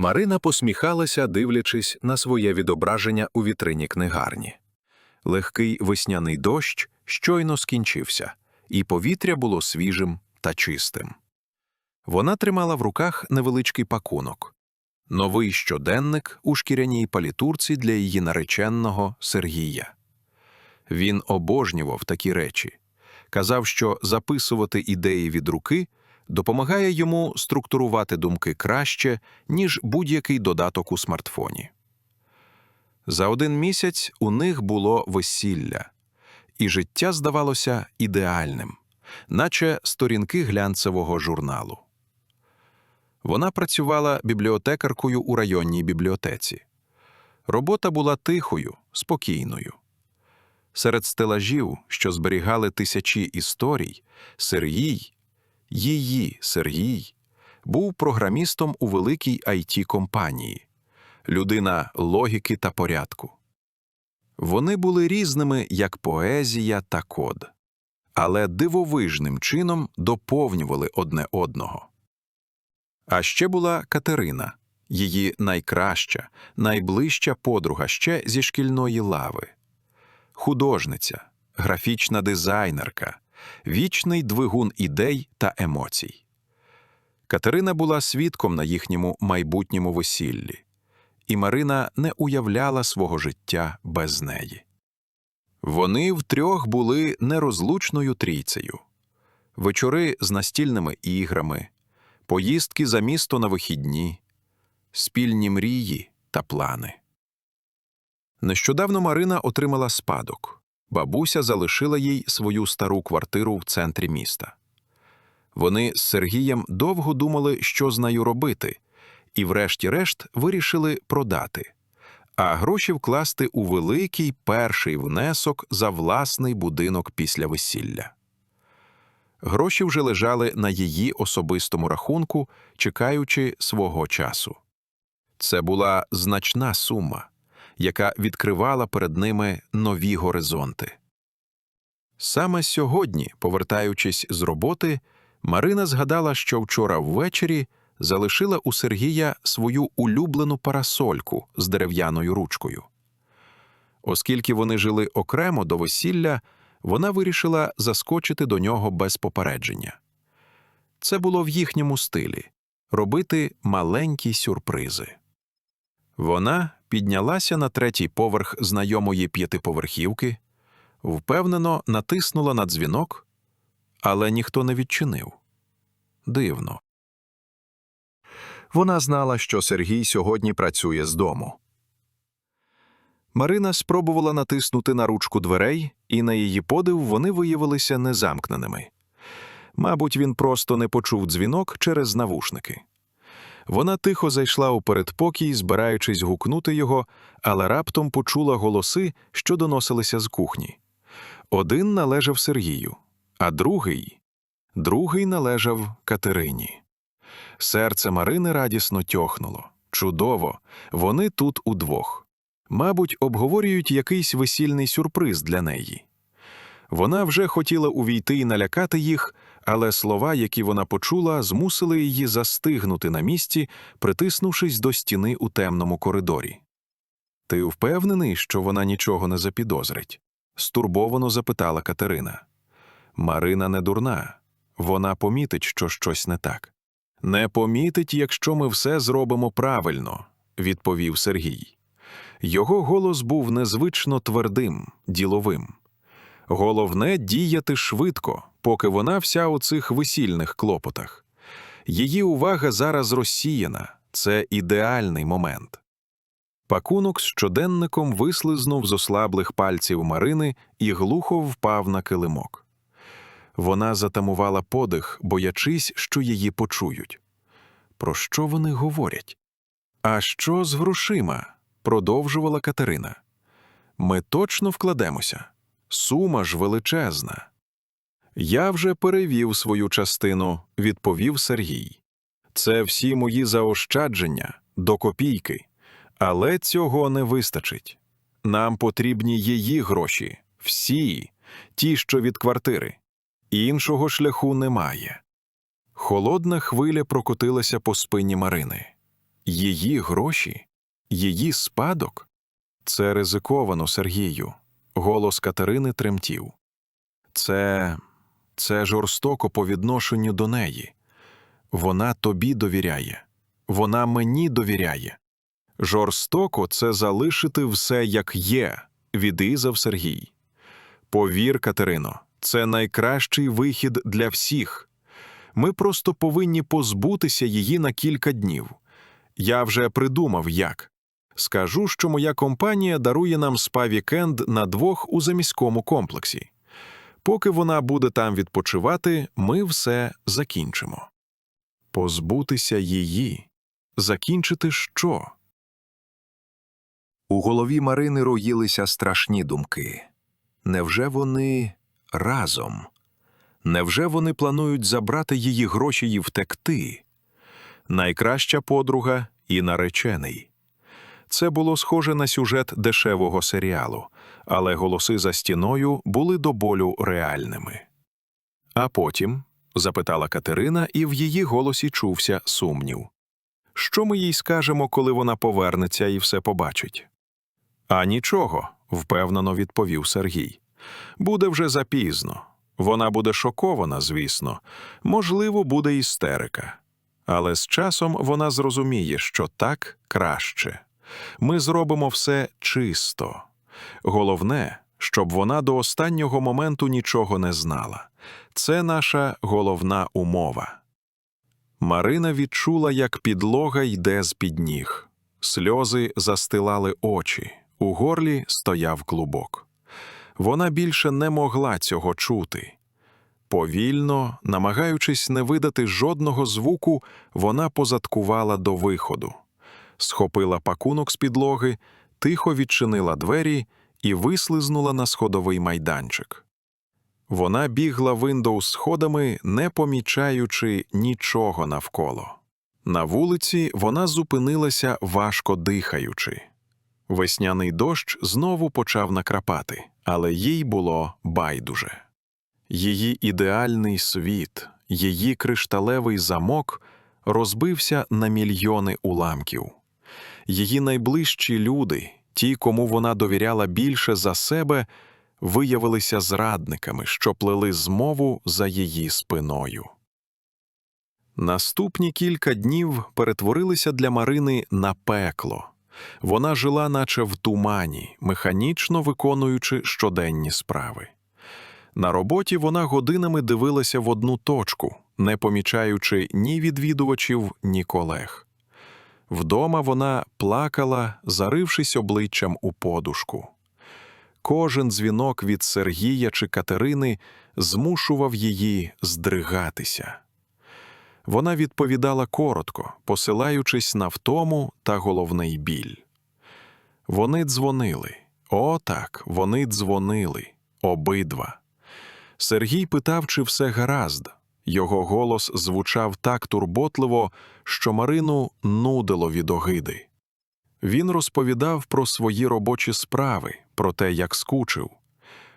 Марина посміхалася, дивлячись на своє відображення у вітрині книгарні. Легкий весняний дощ щойно скінчився, і повітря було свіжим та чистим. Вона тримала в руках невеличкий пакунок новий щоденник у шкіряній палітурці для її нареченного Сергія. Він обожнював такі речі, казав, що записувати ідеї від руки допомагає йому структурувати думки краще, ніж будь-який додаток у смартфоні. За один місяць у них було весілля, і життя здавалося ідеальним, наче сторінки глянцевого журналу. Вона працювала бібліотекаркою у районній бібліотеці. Робота була тихою, спокійною. Серед стелажів, що зберігали тисячі історій, Сергій, її Сергій, був програмістом у великій it компанії людина логіки та порядку. Вони були різними, як поезія та код, але дивовижним чином доповнювали одне одного. А ще була Катерина, її найкраща, найближча подруга ще зі шкільної лави, художниця, графічна дизайнерка, вічний двигун ідей та емоцій. Катерина була свідком на їхньому майбутньому весіллі, і Марина не уявляла свого життя без неї. Вони втрьох були нерозлучною трійцею вечори з настільними іграми, поїздки за місто на вихідні, спільні мрії та плани. Нещодавно Марина отримала спадок. Бабуся залишила їй свою стару квартиру в центрі міста. Вони з Сергієм довго думали, що з нею робити, і, врешті-решт, вирішили продати, а гроші вкласти у великий перший внесок за власний будинок після весілля. Гроші вже лежали на її особистому рахунку, чекаючи свого часу. Це була значна сума, яка відкривала перед ними нові горизонти. Саме сьогодні, повертаючись з роботи, Марина згадала, що вчора ввечері залишила у Сергія свою улюблену парасольку з дерев'яною ручкою. Оскільки вони жили окремо до весілля, вона вирішила заскочити до нього без попередження. Це було в їхньому стилі робити маленькі сюрпризи. Вона піднялася на третій поверх знайомої п'ятиповерхівки, впевнено натиснула на дзвінок, але ніхто не відчинив. Дивно. Вона знала, що Сергій сьогодні працює з дому. Марина спробувала натиснути на ручку дверей, і на її подив вони виявилися незамкненими. Мабуть, він просто не почув дзвінок через навушники. Вона тихо зайшла у передпокій, збираючись гукнути його, але раптом почула голоси, що доносилися з кухні. Один належав Сергію, а другий другий належав Катерині. Серце Марини радісно тьохнуло. Чудово, вони тут удвох. Мабуть, обговорюють якийсь весільний сюрприз для неї. Вона вже хотіла увійти і налякати їх, але слова, які вона почула, змусили її застигнути на місці, притиснувшись до стіни у темному коридорі. Ти впевнений, що вона нічого не запідозрить? стурбовано запитала Катерина. Марина не дурна, вона помітить, що щось не так. Не помітить, якщо ми все зробимо правильно, відповів Сергій. Його голос був незвично твердим, діловим. Головне діяти швидко, поки вона вся у цих весільних клопотах. Її увага зараз розсіяна, це ідеальний момент. Пакунок з щоденником вислизнув з ослаблих пальців Марини і глухо впав на килимок. Вона затамувала подих, боячись, що її почують. Про що вони говорять? А що з грошима? продовжувала Катерина. Ми точно вкладемося. Сума ж величезна. Я вже перевів свою частину, відповів Сергій. Це всі мої заощадження до копійки, але цього не вистачить. Нам потрібні її гроші, всі, ті, що від квартири. Іншого шляху немає. Холодна хвиля прокотилася по спині Марини. Її гроші? Її спадок? Це ризиковано, Сергію. Голос Катерини тремтів. Це. Це жорстоко по відношенню до неї. Вона тобі довіряє, вона мені довіряє. Жорстоко це залишити все як є, відрізав Сергій. Повір, Катерино, це найкращий вихід для всіх. Ми просто повинні позбутися її на кілька днів. Я вже придумав, як. Скажу, що моя компанія дарує нам спа-вікенд на двох у заміському комплексі. Поки вона буде там відпочивати, ми все закінчимо. Позбутися її. Закінчити що? У голові Марини роїлися страшні думки. Невже вони разом? Невже вони планують забрати її гроші і втекти? Найкраща подруга і наречений. Це було схоже на сюжет дешевого серіалу, але голоси за стіною були до болю реальними. А потім, запитала Катерина, і в її голосі чувся сумнів. Що ми їй скажемо, коли вона повернеться і все побачить? А нічого, впевнено відповів Сергій. Буде вже запізно. Вона буде шокована, звісно, можливо, буде істерика. Але з часом вона зрозуміє, що так краще. Ми зробимо все чисто. Головне, щоб вона до останнього моменту нічого не знала. Це наша головна умова. Марина відчула, як підлога йде з під ніг. Сльози застилали очі, у горлі стояв клубок. Вона більше не могла цього чути. Повільно, намагаючись не видати жодного звуку, вона позадкувала до виходу, схопила пакунок з підлоги, тихо відчинила двері і вислизнула на сходовий майданчик. Вона бігла виндоу сходами, не помічаючи нічого навколо. На вулиці вона зупинилася, важко дихаючи. Весняний дощ знову почав накрапати, але їй було байдуже. Її ідеальний світ, її кришталевий замок розбився на мільйони уламків. Її найближчі люди, ті, кому вона довіряла більше за себе, виявилися зрадниками, що плели змову за її спиною. Наступні кілька днів перетворилися для Марини на пекло. Вона жила, наче в тумані, механічно виконуючи щоденні справи. На роботі вона годинами дивилася в одну точку, не помічаючи ні відвідувачів, ні колег. Вдома вона плакала, зарившись обличчям у подушку. Кожен дзвінок від Сергія чи Катерини змушував її здригатися. Вона відповідала коротко, посилаючись на втому та головний біль. Вони дзвонили. О, так, вони дзвонили. Обидва. Сергій питав, чи все гаразд. Його голос звучав так турботливо, що Марину нудило від огиди. Він розповідав про свої робочі справи, про те, як скучив.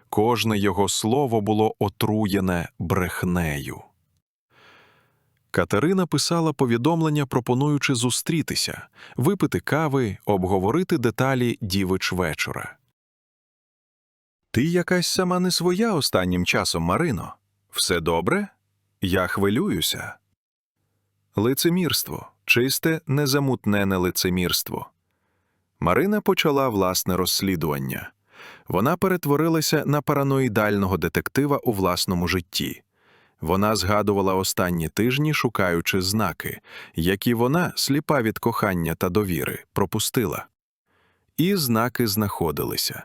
Кожне його слово було отруєне брехнею. Катерина писала повідомлення, пропонуючи зустрітися, випити кави, обговорити деталі дівич вечора. Ти якась сама не своя останнім часом, Марино. Все добре? Я хвилююся. Лицемірство, чисте, незамутнене лицемірство. Марина почала власне розслідування. Вона перетворилася на параноїдального детектива у власному житті. Вона згадувала останні тижні, шукаючи знаки, які вона, сліпа від кохання та довіри, пропустила. І знаки знаходилися.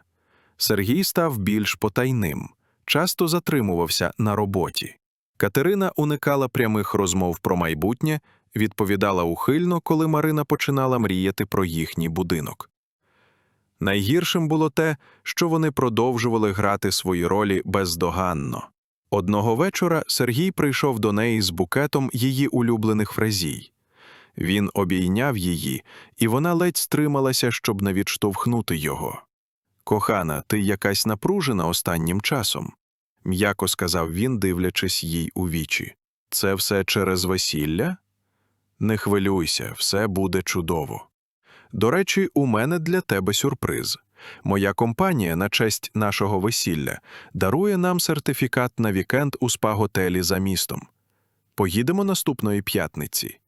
Сергій став більш потайним, часто затримувався на роботі. Катерина уникала прямих розмов про майбутнє, відповідала ухильно, коли Марина починала мріяти про їхній будинок. Найгіршим було те, що вони продовжували грати свої ролі бездоганно. Одного вечора Сергій прийшов до неї з букетом її улюблених фразій. Він обійняв її, і вона ледь стрималася, щоб не відштовхнути його. Кохана, ти якась напружена останнім часом, м'яко сказав він, дивлячись їй у вічі. Це все через весілля? Не хвилюйся, все буде чудово. До речі, у мене для тебе сюрприз. Моя компанія на честь нашого весілля дарує нам сертифікат на вікенд у спа-готелі за містом. Поїдемо наступної п'ятниці.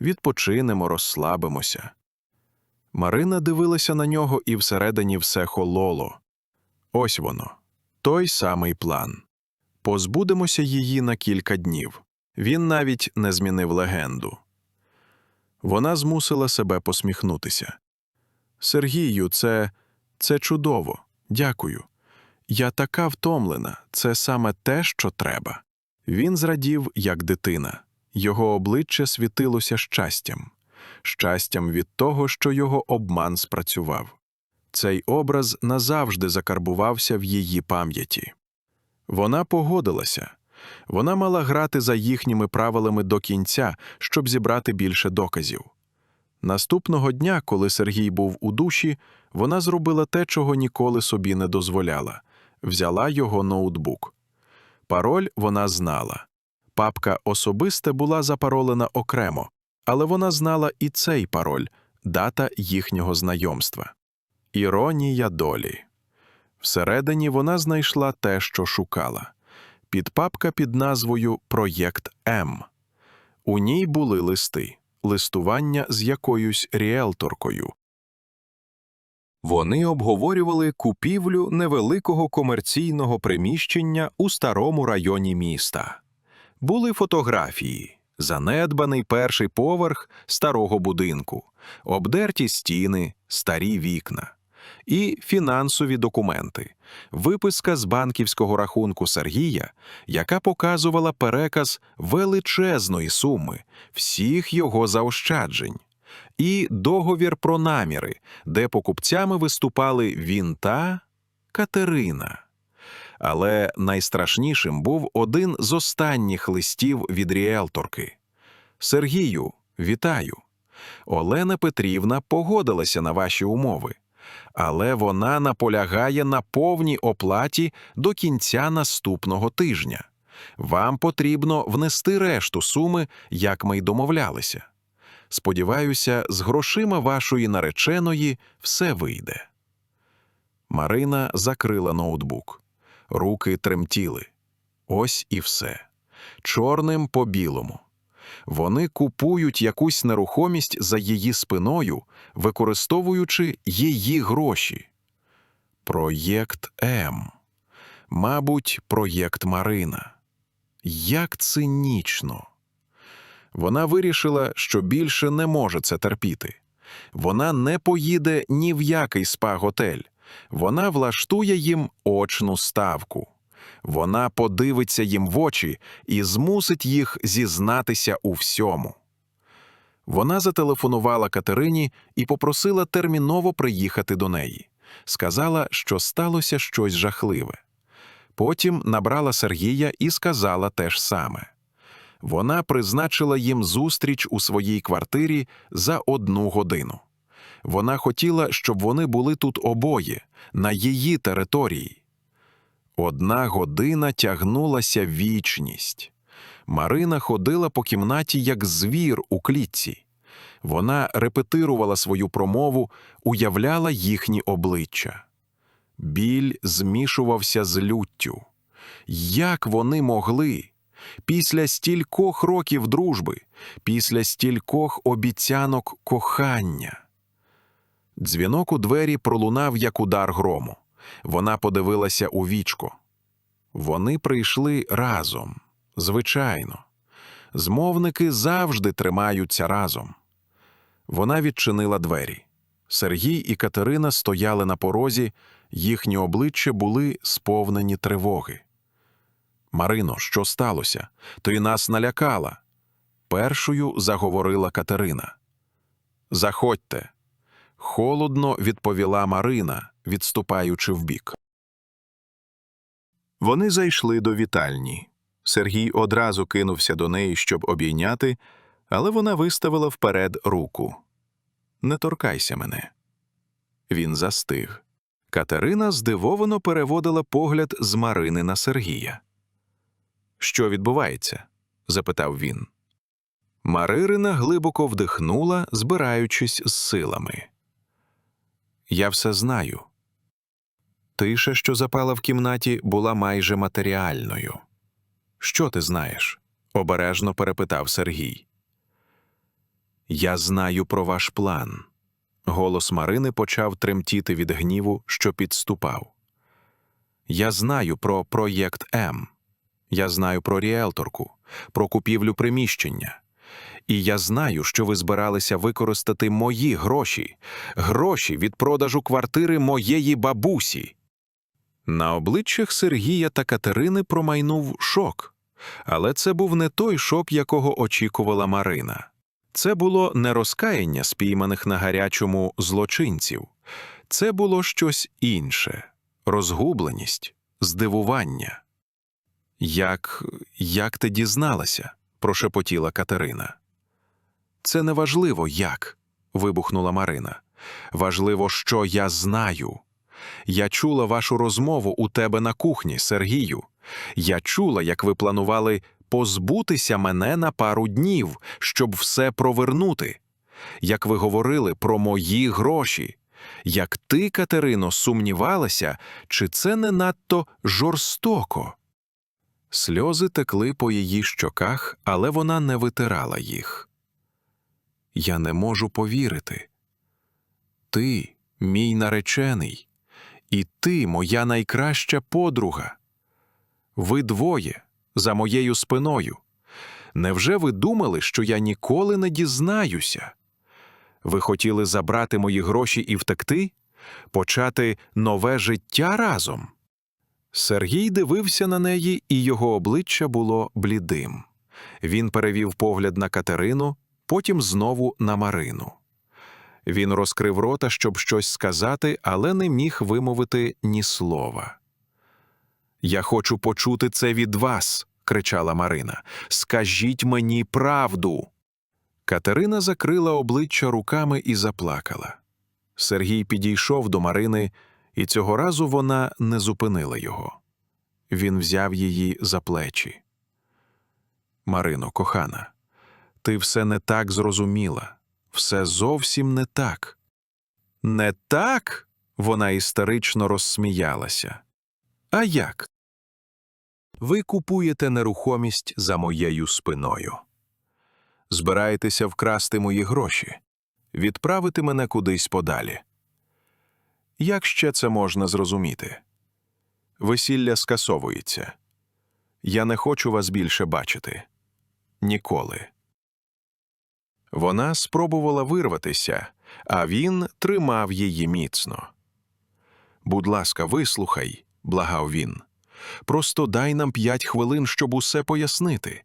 Відпочинемо, розслабимося. Марина дивилася на нього, і всередині все хололо. Ось воно, той самий план. Позбудемося її на кілька днів. Він навіть не змінив легенду. Вона змусила себе посміхнутися. Сергію, це, це чудово. Дякую. Я така втомлена, це саме те, що треба. Він зрадів, як дитина. Його обличчя світилося щастям, щастям від того, що його обман спрацював. Цей образ назавжди закарбувався в її пам'яті. Вона погодилася. Вона мала грати за їхніми правилами до кінця, щоб зібрати більше доказів. Наступного дня, коли Сергій був у душі, вона зробила те, чого ніколи собі не дозволяла взяла його ноутбук. Пароль вона знала. Папка особисте була запаролена окремо, але вона знала і цей пароль дата їхнього знайомства. Іронія долі. Всередині вона знайшла те, що шукала підпапка під назвою Проєкт М. У ній були листи, листування з якоюсь ріелторкою. Вони обговорювали купівлю невеликого комерційного приміщення у старому районі міста. Були фотографії, занедбаний перший поверх старого будинку, обдерті стіни, старі вікна. І фінансові документи, виписка з банківського рахунку Сергія, яка показувала переказ величезної суми всіх його заощаджень, і договір про наміри, де покупцями виступали він та Катерина. Але найстрашнішим був один з останніх листів від ріелторки. Сергію, вітаю. Олена Петрівна погодилася на ваші умови, але вона наполягає на повній оплаті до кінця наступного тижня. Вам потрібно внести решту суми, як ми й домовлялися. Сподіваюся, з грошима вашої нареченої все вийде. Марина закрила ноутбук. Руки тремтіли. Ось і все. Чорним по білому. Вони купують якусь нерухомість за її спиною, використовуючи її гроші. Проєкт М. Мабуть, проєкт Марина. Як цинічно. Вона вирішила, що більше не може це терпіти. Вона не поїде ні в який спа-готель. Вона влаштує їм очну ставку. Вона подивиться їм в очі і змусить їх зізнатися у всьому. Вона зателефонувала Катерині і попросила терміново приїхати до неї. Сказала, що сталося щось жахливе. Потім набрала Сергія і сказала те ж саме. Вона призначила їм зустріч у своїй квартирі за одну годину. Вона хотіла, щоб вони були тут обоє, на її території. Одна година тягнулася вічність. Марина ходила по кімнаті, як звір у клітці. Вона репетирувала свою промову, уявляла їхні обличчя. Біль змішувався з люттю. Як вони могли? Після стількох років дружби, після стількох обіцянок кохання. Дзвінок у двері пролунав, як удар грому. Вона подивилася у вічко. Вони прийшли разом, звичайно. Змовники завжди тримаються разом. Вона відчинила двері. Сергій і Катерина стояли на порозі, їхні обличчя були сповнені тривоги. Марино, що сталося? Ти нас налякала. Першою заговорила Катерина. Заходьте. Холодно відповіла Марина, відступаючи вбік. Вони зайшли до вітальні. Сергій одразу кинувся до неї, щоб обійняти, але вона виставила вперед руку. Не торкайся мене. Він застиг. Катерина здивовано переводила погляд з Марини на Сергія. Що відбувається? запитав він. Маририна глибоко вдихнула, збираючись з силами. Я все знаю. Тиша, що запала в кімнаті, була майже матеріальною. Що ти знаєш? обережно перепитав Сергій. Я знаю про ваш план. Голос Марини почав тремтіти від гніву, що підступав. Я знаю про проєкт М. Я знаю про ріелторку, про купівлю приміщення. І я знаю, що ви збиралися використати мої гроші, гроші від продажу квартири моєї бабусі. На обличчях Сергія та Катерини промайнув шок. Але це був не той шок, якого очікувала Марина. Це було не розкаяння спійманих на гарячому злочинців. Це було щось інше розгубленість, здивування. Як, як ти дізналася? прошепотіла Катерина. Це не важливо, як. вибухнула Марина. Важливо, що я знаю. Я чула вашу розмову у тебе на кухні, Сергію. Я чула, як ви планували позбутися мене на пару днів, щоб все провернути. Як ви говорили про мої гроші. Як ти, Катерино, сумнівалася, чи це не надто жорстоко? Сльози текли по її щоках, але вона не витирала їх. Я не можу повірити. Ти, мій наречений, і ти, моя найкраща подруга. Ви двоє за моєю спиною. Невже ви думали, що я ніколи не дізнаюся? Ви хотіли забрати мої гроші і втекти? Почати нове життя разом? Сергій дивився на неї, і його обличчя було блідим. Він перевів погляд на Катерину, потім знову на Марину. Він розкрив рота, щоб щось сказати, але не міг вимовити ні слова. Я хочу почути це від вас, кричала Марина. Скажіть мені правду. Катерина закрила обличчя руками і заплакала. Сергій підійшов до Марини, і цього разу вона не зупинила його. Він взяв її за плечі. Марино, кохана, ти все не так зрозуміла, все зовсім не так. Не так? Вона істерично розсміялася. А як? Ви купуєте нерухомість за моєю спиною. Збираєтеся вкрасти мої гроші, відправити мене кудись подалі. Як ще це можна зрозуміти? Весілля скасовується. Я не хочу вас більше бачити. Ніколи. Вона спробувала вирватися, а він тримав її міцно. Будь ласка, вислухай, благав він. Просто дай нам п'ять хвилин, щоб усе пояснити.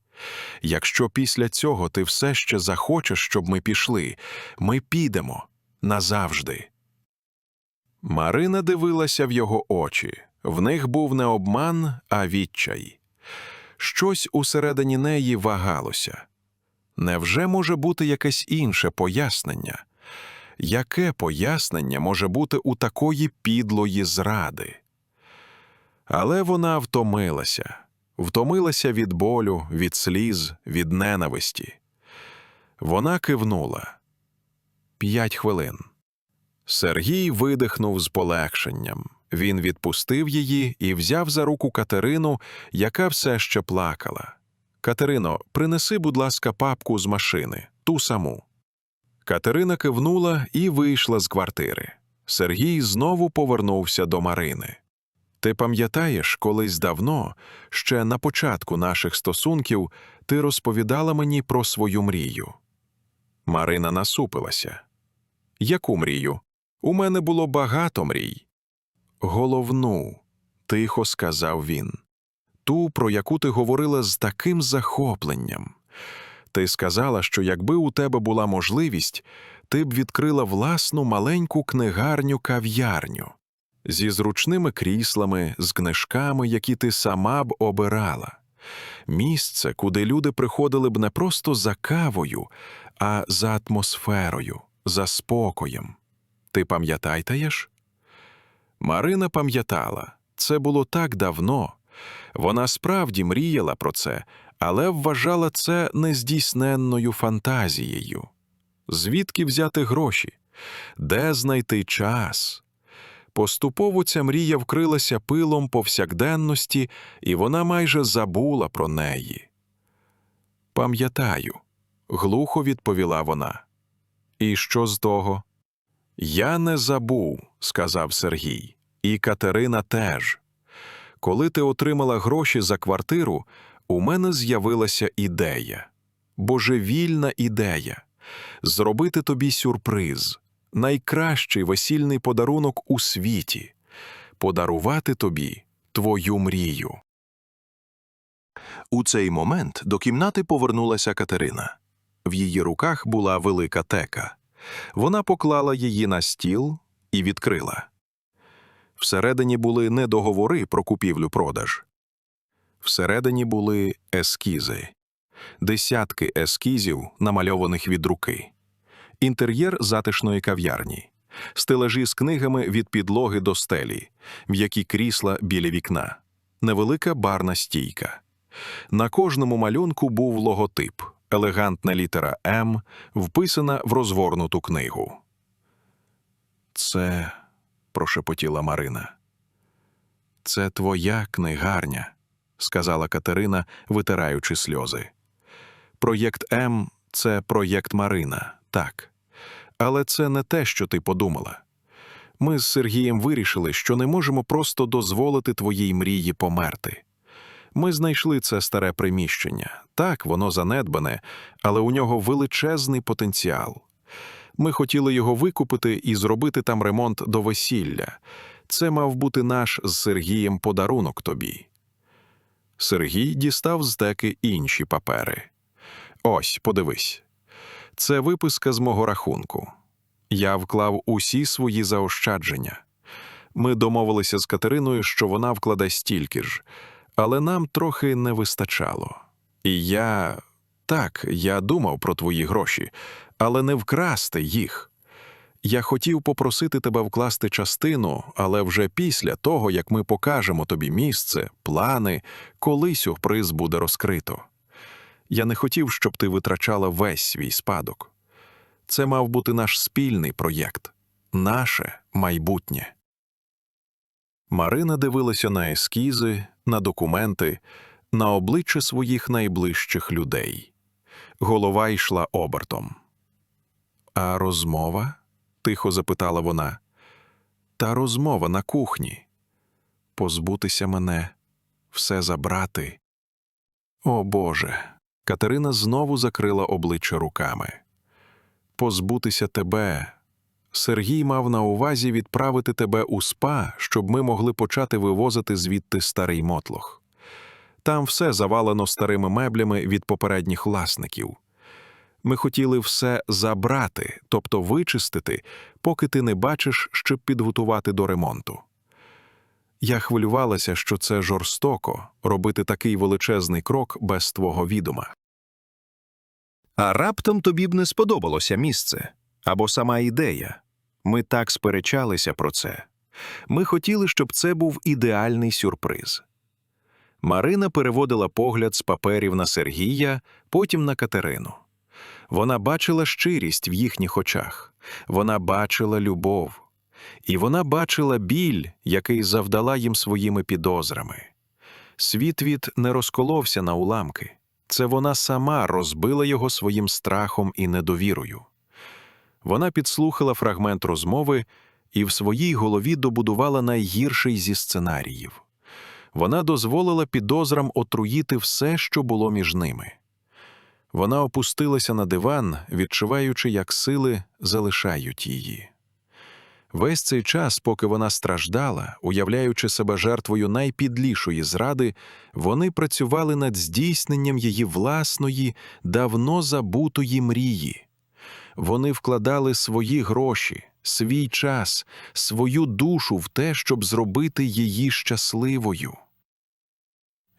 Якщо після цього ти все ще захочеш, щоб ми пішли, ми підемо назавжди. Марина дивилася в його очі. В них був не обман, а відчай. Щось усередині неї вагалося. Невже може бути якесь інше пояснення? Яке пояснення може бути у такої підлої зради? Але вона втомилася, втомилася від болю, від сліз, від ненависті. Вона кивнула. П'ять хвилин. Сергій видихнув з полегшенням. Він відпустив її і взяв за руку Катерину, яка все ще плакала. Катерино, принеси, будь ласка, папку з машини, ту саму. Катерина кивнула і вийшла з квартири. Сергій знову повернувся до Марини. Ти пам'ятаєш, колись давно, ще на початку наших стосунків, ти розповідала мені про свою мрію. Марина насупилася. Яку мрію? У мене було багато мрій. Головну, тихо сказав він. Ту, про яку ти говорила з таким захопленням. Ти сказала, що якби у тебе була можливість, ти б відкрила власну маленьку книгарню кав'ярню зі зручними кріслами, з книжками, які ти сама б обирала. Місце, куди люди приходили б не просто за кавою, а за атмосферою, за спокоєм. Ти пам'ятаєш? Марина пам'ятала, це було так давно. Вона справді мріяла про це, але вважала це нездійсненною фантазією. Звідки взяти гроші? Де знайти час? Поступово ця мрія вкрилася пилом повсякденності, і вона майже забула про неї. Пам'ятаю, глухо відповіла вона. І що з того? Я не забув, сказав Сергій, і Катерина теж. Коли ти отримала гроші за квартиру, у мене з'явилася ідея, божевільна ідея зробити тобі сюрприз, найкращий весільний подарунок у світі, подарувати тобі твою мрію. У цей момент до кімнати повернулася Катерина. В її руках була велика тека. Вона поклала її на стіл і відкрила. Всередині були не договори про купівлю-продаж. Всередині були ескізи, десятки ескізів, намальованих від руки, інтер'єр затишної кав'ярні, стелажі з книгами від підлоги до стелі, м'які крісла біля вікна, невелика барна стійка. На кожному малюнку був логотип, елегантна літера М, вписана в розгорнуту книгу. Це, прошепотіла Марина. Це твоя книгарня, сказала Катерина, витираючи сльози. Проєкт М це проєкт Марина, так. Але це не те, що ти подумала. Ми з Сергієм вирішили, що не можемо просто дозволити твоїй мрії померти. Ми знайшли це старе приміщення. Так, воно занедбане, але у нього величезний потенціал. Ми хотіли його викупити і зробити там ремонт до весілля. Це мав бути наш з Сергієм подарунок тобі. Сергій дістав з деки інші папери. Ось, подивись. Це виписка з мого рахунку. Я вклав усі свої заощадження. Ми домовилися з Катериною, що вона вкладе стільки ж, але нам трохи не вистачало. І я так, я думав про твої гроші, але не вкрасти їх. Я хотів попросити тебе вкласти частину, але вже після того, як ми покажемо тобі місце, плани, коли сюрприз буде розкрито. Я не хотів, щоб ти витрачала весь свій спадок. Це мав бути наш спільний проєкт, наше майбутнє. Марина дивилася на ескізи, на документи, на обличчя своїх найближчих людей. Голова йшла обертом. А розмова? тихо запитала вона. Та розмова на кухні. Позбутися мене, все забрати. О Боже. Катерина знову закрила обличчя руками. Позбутися тебе. Сергій мав на увазі відправити тебе у спа, щоб ми могли почати вивозити звідти старий мотлох. Там все завалено старими меблями від попередніх власників. Ми хотіли все забрати, тобто вичистити, поки ти не бачиш, щоб підготувати до ремонту. Я хвилювалася, що це жорстоко робити такий величезний крок без твого відома. А раптом тобі б не сподобалося місце або сама ідея. Ми так сперечалися про це. Ми хотіли, щоб це був ідеальний сюрприз. Марина переводила погляд з паперів на Сергія, потім на Катерину. Вона бачила щирість в їхніх очах, вона бачила любов, і вона бачила біль, який завдала їм своїми підозрами. Світвід не розколовся на уламки. Це вона сама розбила його своїм страхом і недовірою. Вона підслухала фрагмент розмови і в своїй голові добудувала найгірший зі сценаріїв. Вона дозволила підозрам отруїти все, що було між ними. Вона опустилася на диван, відчуваючи, як сили залишають її. Весь цей час, поки вона страждала, уявляючи себе жертвою найпідлішої зради, вони працювали над здійсненням її власної, давно забутої мрії. Вони вкладали свої гроші, свій час, свою душу в те, щоб зробити її щасливою.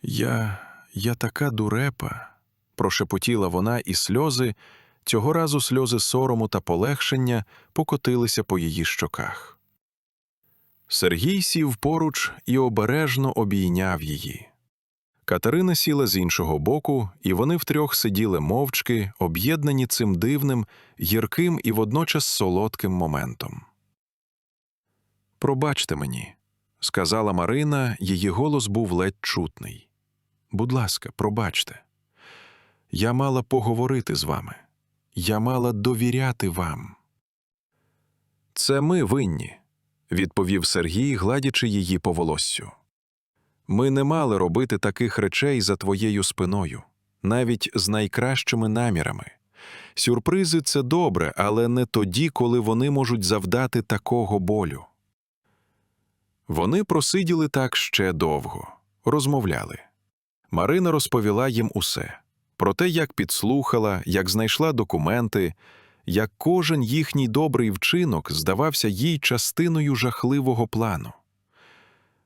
Я, я така дурепа, прошепотіла вона, і сльози, цього разу сльози сорому та полегшення покотилися по її щоках. Сергій сів поруч і обережно обійняв її. Катерина сіла з іншого боку, і вони втрьох сиділи мовчки, об'єднані цим дивним, гірким і водночас солодким моментом. Пробачте мені, сказала Марина, її голос був ледь чутний. Будь ласка, пробачте. Я мала поговорити з вами. Я мала довіряти вам. Це ми винні, відповів Сергій, гладячи її по волоссю. Ми не мали робити таких речей за твоєю спиною, навіть з найкращими намірами. Сюрпризи це добре, але не тоді, коли вони можуть завдати такого болю. Вони просиділи так ще довго, розмовляли. Марина розповіла їм усе про те, як підслухала, як знайшла документи, як кожен їхній добрий вчинок здавався їй частиною жахливого плану.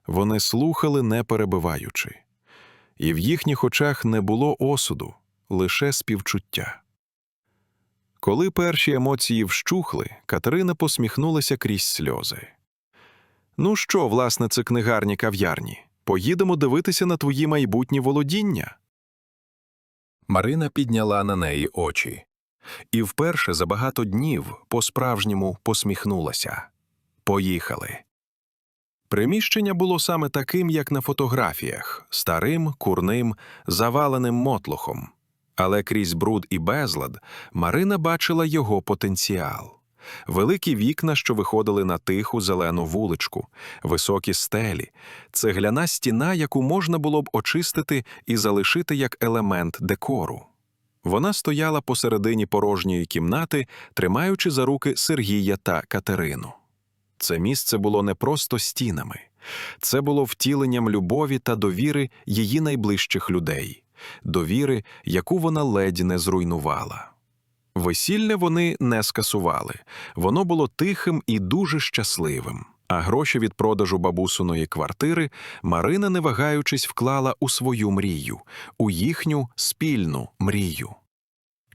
Вони слухали, не перебиваючи, і в їхніх очах не було осуду, лише співчуття. Коли перші емоції вщухли, Катерина посміхнулася крізь сльози. Ну що, власне, це книгарні кав'ярні? Поїдемо дивитися на твої майбутні володіння. Марина підняла на неї очі. І вперше за багато днів по-справжньому посміхнулася. Поїхали. Приміщення було саме таким, як на фотографіях старим, курним, заваленим мотлохом. Але крізь бруд і безлад Марина бачила його потенціал. Великі вікна, що виходили на тиху зелену вуличку, високі стелі, цегляна стіна, яку можна було б очистити і залишити як елемент декору. Вона стояла посередині порожньої кімнати, тримаючи за руки Сергія та Катерину. Це місце було не просто стінами, це було втіленням любові та довіри її найближчих людей, довіри, яку вона ледь не зруйнувала. Весілля вони не скасували, воно було тихим і дуже щасливим. А гроші від продажу бабусиної квартири Марина, не вагаючись, вклала у свою мрію, у їхню спільну мрію.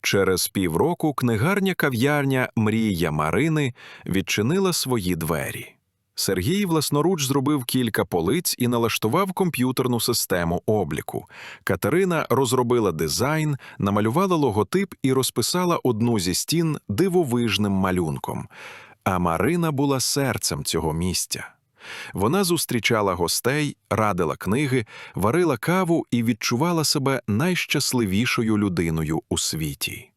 Через півроку книгарня кав'ярня Мрія Марини відчинила свої двері. Сергій власноруч зробив кілька полиць і налаштував комп'ютерну систему обліку. Катерина розробила дизайн, намалювала логотип і розписала одну зі стін дивовижним малюнком. А Марина була серцем цього місця. Вона зустрічала гостей, радила книги, варила каву і відчувала себе найщасливішою людиною у світі.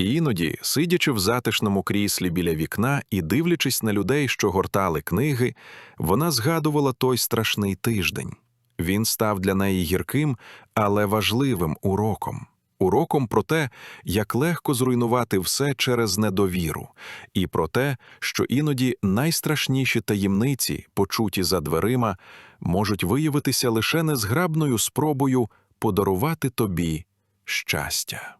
І іноді, сидячи в затишному кріслі біля вікна і дивлячись на людей, що гортали книги, вона згадувала той страшний тиждень. Він став для неї гірким, але важливим уроком. Уроком про те, як легко зруйнувати все через недовіру, і про те, що іноді найстрашніші таємниці, почуті за дверима, можуть виявитися лише незграбною спробою подарувати тобі щастя.